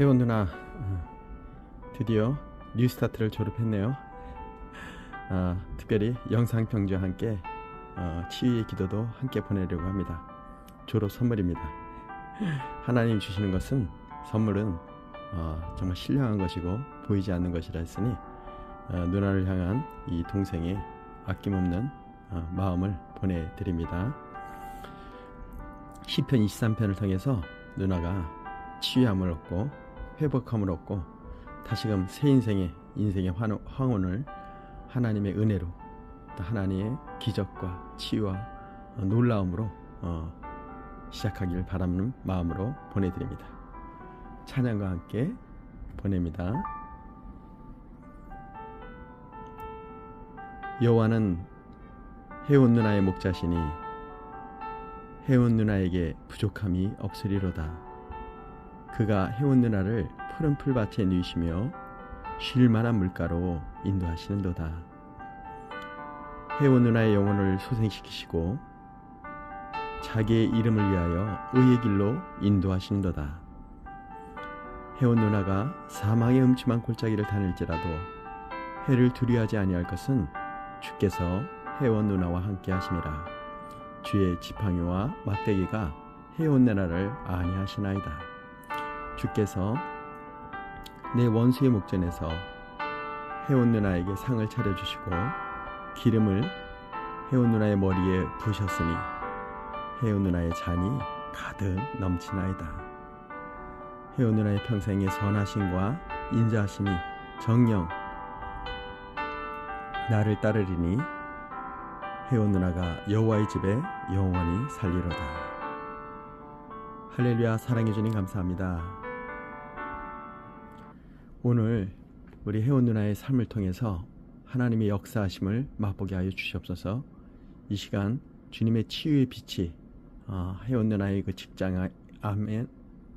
혜원 누나 어, 드디어 뉴스타트를 졸업했네요. 아, 특별히 영상 평주와 함께 어, 치유의 기도도 함께 보내려고 합니다. 졸업 선물입니다. 하나님 주시는 것은 선물은 어, 정말 신령한 것이고 보이지 않는 것이라 했으니 어, 누나를 향한 이 동생의 아낌없는 어, 마음을 보내드립니다. 시편 23편을 통해서 누나가 치유함을 얻고 회복함을 얻고 다시금 새 인생의 인생의 황혼을 하나님의 은혜로 또 하나님의 기적과 치유와 어, 놀라움으로 어, 시작하길 바라는 마음으로 보내드립니다. 찬양과 함께 보냅니다. 여호와는 해온 누나의 목자시니 해온 누나에게 부족함이 없으리로다. 그가 해온 누나를 푸른 풀밭에 누이시며 쉴 만한 물가로 인도하시는도다. 해온 누나의 영혼을 소생시키시고 자기의 이름을 위하여 의의 길로 인도하시는도다. 해온 누나가 사망의 음침한 골짜기를 다닐지라도 해를 두려워하지 아니할 것은 주께서 해온 누나와 함께 하심이라. 주의 지팡이와 막대기가 해온 누나를 안위하시나이다. 주께서 내 원수의 목전에서 해온 누나에게 상을 차려주시고 기름을 해온 누나의 머리에 부으셨으니 해온 누나의 잔이 가득 넘치나이다. 해온 누나의 평생의 선하심과 인자하심이 정령 나를 따르리니 해온 누나가 여호와의 집에 영원히 살리로다. 할렐루야 사랑해 주님 감사합니다. 오늘 우리 혜원 누나의 삶을 통해서 하나님의 역사하심을 맛보게 하여 주시옵소서. 이 시간 주님의 치유의 빛이 어, 혜원 누나의 그 직장 암의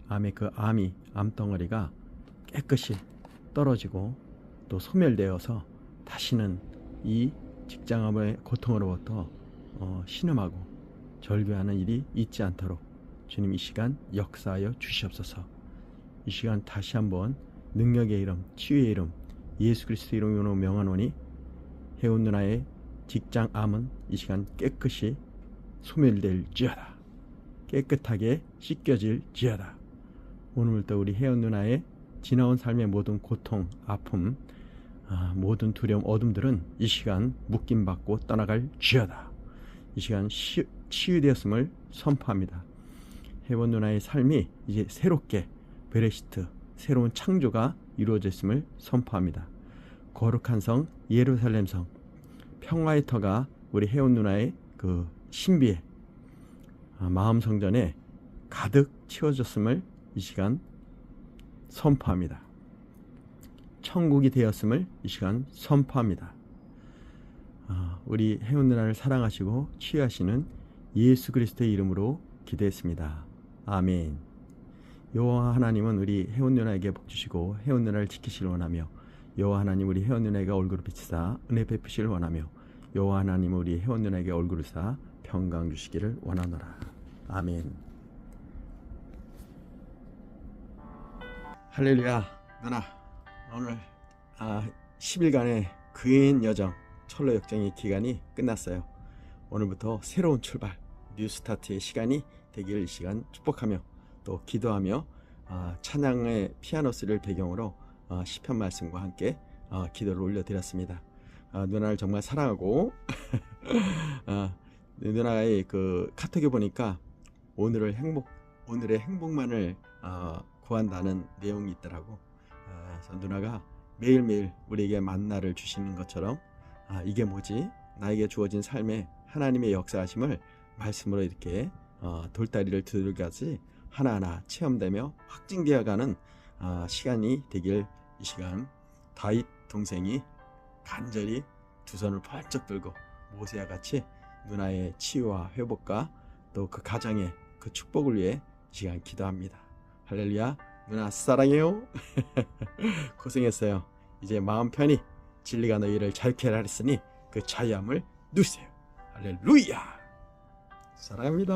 암의 그 암이 암덩어리가 깨끗이 떨어지고 또 소멸되어서 다시는 이 직장암의 고통으로부터 어, 신음하고 절규하는 일이 있지 않도록 주님 이 시간 역사하여 주시옵소서. 이 시간 다시 한번 능력의 이름, 치유의 이름, 예수 그리스도 이름으로 명하노니 해온 누나의 직장 암은 이 시간 깨끗이 소멸될지어다. 깨끗하게 씻겨질지어다. 오늘부터 우리 혜연 누나의 지나온 삶의 모든 고통, 아픔, 아, 모든 두려움, 어둠들은 이 시간 묶임 받고 떠나갈 지어다. 이 시간 시, 치유되었음을 선포합니다. 혜원 누나의 삶이 이제 새롭게 베레시트 새로운 창조가 이루어졌음을 선포합니다. 거룩한 성 예루살렘 성 평화의 터가 우리 혜원 누나의 그 신비의 아, 마음 성전에 가득 채워졌음을 이 시간 선포합니다. 천국이 되었음을 이 시간 선포합니다. 아, 우리 혜원 누나를 사랑하시고 치유하시는 예수 그리스도의 이름으로 기도했습니다. 아멘. 여호와 하나님은 우리 혜원 누나에게 복 주시고 혜원 누나를 지키시길 원하며 여호와 하나님 우리 혜원 누나에게 얼굴을 비치사 은혜 베푸시길 원하며 여호와 하나님 우리 혜원 누나에게 얼굴을 사 평강 주시기를 원하노라. 아멘. 할렐루야 누나 오늘 아, 10일간의 그인 여정 철로 역정의 기간이 끝났어요. 오늘부터 새로운 출발 뉴스타트의 시간이 이 시간 축복하며 또 기도하며 아, 찬양의 피아노 소리를 배경으로 아, 시편 말씀과 함께 아, 기도를 올려드렸습니다. 아, 누나를 정말 사랑하고 아, 누나의 그 카톡에 보니까 오늘을 행복 오늘의 행복만을 아, 구한다는 내용이 있더라고. 아, 그래서 누나가 매일매일 우리에게 만나를 주시는 것처럼 아, 이게 뭐지? 나에게 주어진 삶에 하나님의 역사하심을 말씀으로 이렇게 어, 돌다리를 두들가지 하나하나 체험되며 확증되어가는 아, 시간이 되길 이 시간 다윗 동생이 간절히 두 손을 번쩍 들고 모세와 같이 누나의 치유와 회복과 또 그 가정의 그 축복을 위해 이 시간 기도합니다. 할렐루야 누나 사랑해요. 고생했어요. 이제 마음 편히 진리가 너희를 자유케 하리으니 그 자유함을 누세요. 할렐루야. 사랑합니다.